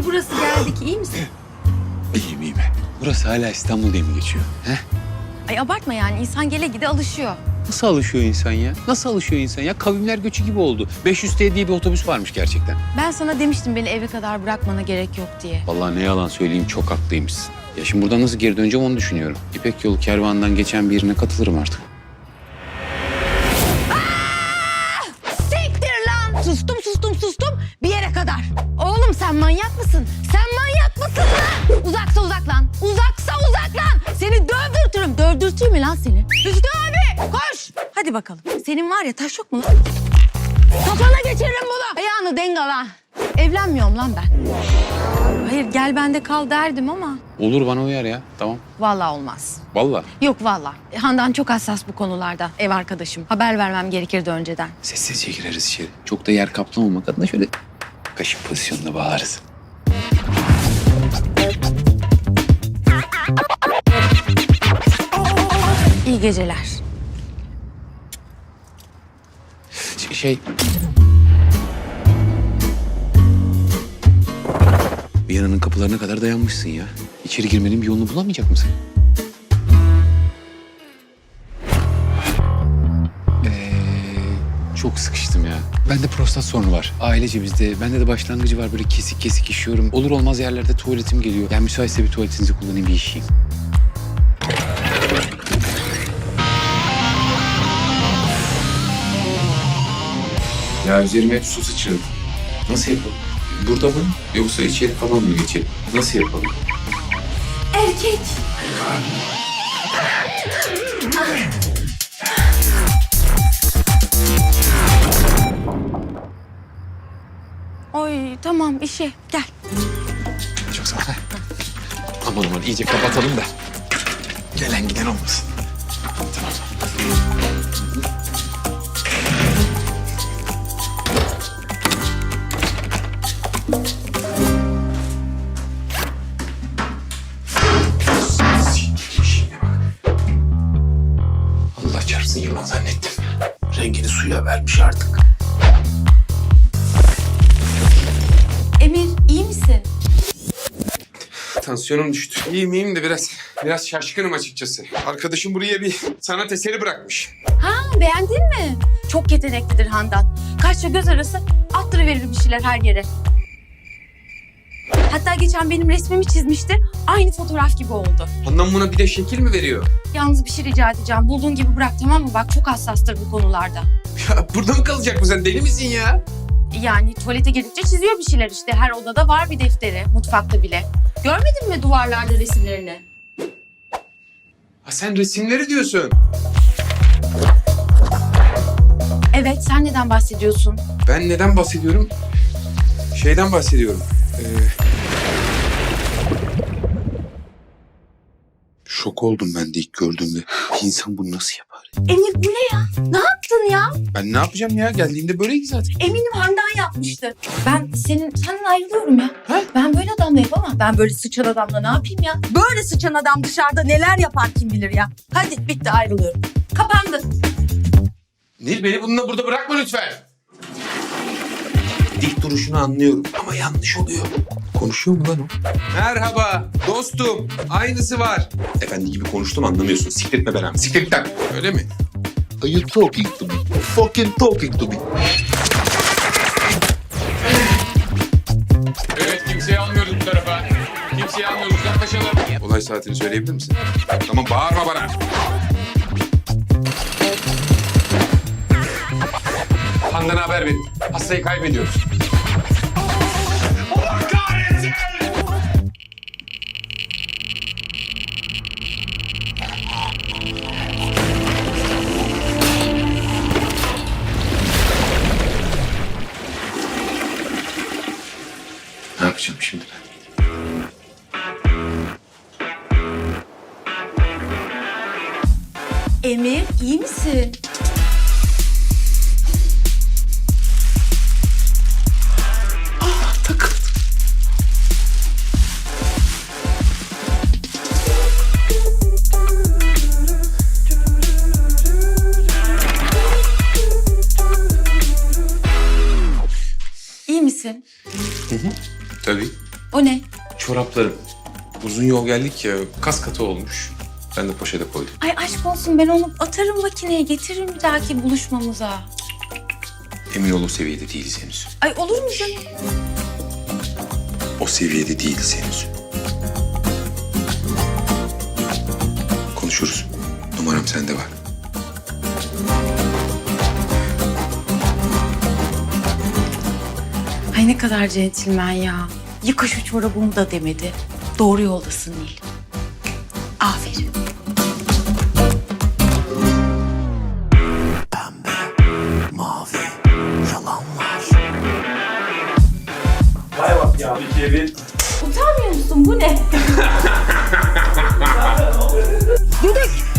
İşte burası geldik. İyi misin? İyiyim iyiyim. Burası hala İstanbul diye mi geçiyor? He? Ay abartma yani. insan gele gide alışıyor. Nasıl alışıyor insan ya? Nasıl alışıyor insan ya? Kavimler göçü gibi oldu. 500 T diye bir otobüs varmış gerçekten. Ben sana demiştim beni eve kadar bırakmana gerek yok diye. Vallahi ne yalan söyleyeyim çok haklıymışsın. Ya şimdi buradan nasıl geri döneceğim onu düşünüyorum. İpek yolu kervanından geçen birine katılırım artık. Siktir lan! Sustum sustum sen manyak mısın? Sen manyak mısın lan? Uzaksa uzak lan. Uzaksa uzak lan. Seni dövdürtürüm. Dövdürteyim mi lan seni? Hüsnü abi koş. Hadi bakalım. Senin var ya taş yok mu lan? Kafana geçiririm bunu. Ayağını dengala. Evlenmiyorum lan ben. Hayır gel bende kal derdim ama Olur bana uyar ya. Tamam. vallahi olmaz. Vallahi. Yok vallahi. Handan çok hassas bu konularda. Ev arkadaşım. Haber vermem gerekirdi önceden. Sessizce gireriz içeri. Çok da yer kaplamamak adına şöyle kaşık pozisyonuna bağlarız. İyi geceler. Ş- Şey... Viyana'nın kapılarına kadar dayanmışsın ya. İçeri girmenin bir yolunu bulamayacak mısın? Çok sıkıştım ya. Bende prostat sorunu var. Ailece bizde. Bende de başlangıcı var. Böyle kesik kesik işiyorum. Olur olmaz yerlerde tuvaletim geliyor. Yani müsaitse bir tuvaletinizi kullanayım bir işeyim. Ya üzerime hep su sıçradı. Nasıl yapalım? Burada mı? Yoksa içeri falan mı geçelim? Nasıl yapalım? Erkek. Oy tamam işe gel. Çok sağ ol. Aman aman iyice kapatalım da. Gelen giden olmasın. Tamam. Allah çarpsın yılan zannettim. Rengini suya vermiş artık. Tansiyonum düştü. İyiyim iyiyim de biraz biraz şaşkınım açıkçası. Arkadaşım buraya bir sanat eseri bırakmış. Ha beğendin mi? Çok yeteneklidir Handan. Kaşla göz arası attırıverir bir şeyler her yere. Hatta geçen benim resmimi çizmişti. Aynı fotoğraf gibi oldu. Handan buna bir de şekil mi veriyor? Yalnız bir şey rica edeceğim. Bulduğun gibi bırak tamam mı? Bak çok hassastır bu konularda. Ya burada mı kalacak bu sen deli misin ya? Yani tuvalete gelince çiziyor bir şeyler işte. Her odada var bir defteri. Mutfakta bile. Görmedin mi duvarlarda resimlerini? Ha sen resimleri diyorsun. Evet sen neden bahsediyorsun? Ben neden bahsediyorum? Şeyden bahsediyorum. Ee... Şok oldum ben de ilk gördüğümde. Bir insan bunu nasıl yapar? Emir bu ne ya? Ne yaptın ya? Ben ne yapacağım ya? Geldiğimde böyleydi zaten. Eminim Handan yapmıştı. Ben senin senden ayrılıyorum ya. Ha? Ben böyle adamla yapamam. Ben böyle sıçan adamla ne yapayım ya? Böyle sıçan adam dışarıda neler yapar kim bilir ya. Hadi bitti ayrılıyorum. Kapandı. Nil beni bununla burada bırakma lütfen. Dik duruşunu anlıyorum ama yanlış oluyor. Konuşuyor mu lan o? Merhaba dostum. Aynısı var. Efendi gibi konuştum anlamıyorsun. Sikletme belamı. Sikletten. Öyle mi? Are you talking to me? Fucking talking to me. Evet kimseyi almıyoruz bu tarafa. Kimseyi almıyoruz. Uzaklaşalım. Olay saatini söyleyebilir misin? Tamam bağırma bana. Handan'a haber verin. Hastayı kaybediyoruz. Allah kahretsin! Ne yapacağım şimdi ben? Emir iyi misin? Misin? Tabii. O ne? Çoraplarım. Uzun yol geldik ya kas katı olmuş. Ben de poşete koydum. Ay aşk olsun ben onu atarım makineye getiririm bir dahaki buluşmamıza. Emin ol o seviyede değiliz henüz. Ay olur mu canım? O seviyede değiliz henüz. Konuşuruz. Numaram sende var. Ay ne kadar centilmen ya. Yıka şu çorabımı da demedi. Doğru yoldasın Nil. Aferin. Utanmıyor musun? Bu ne? Yürek.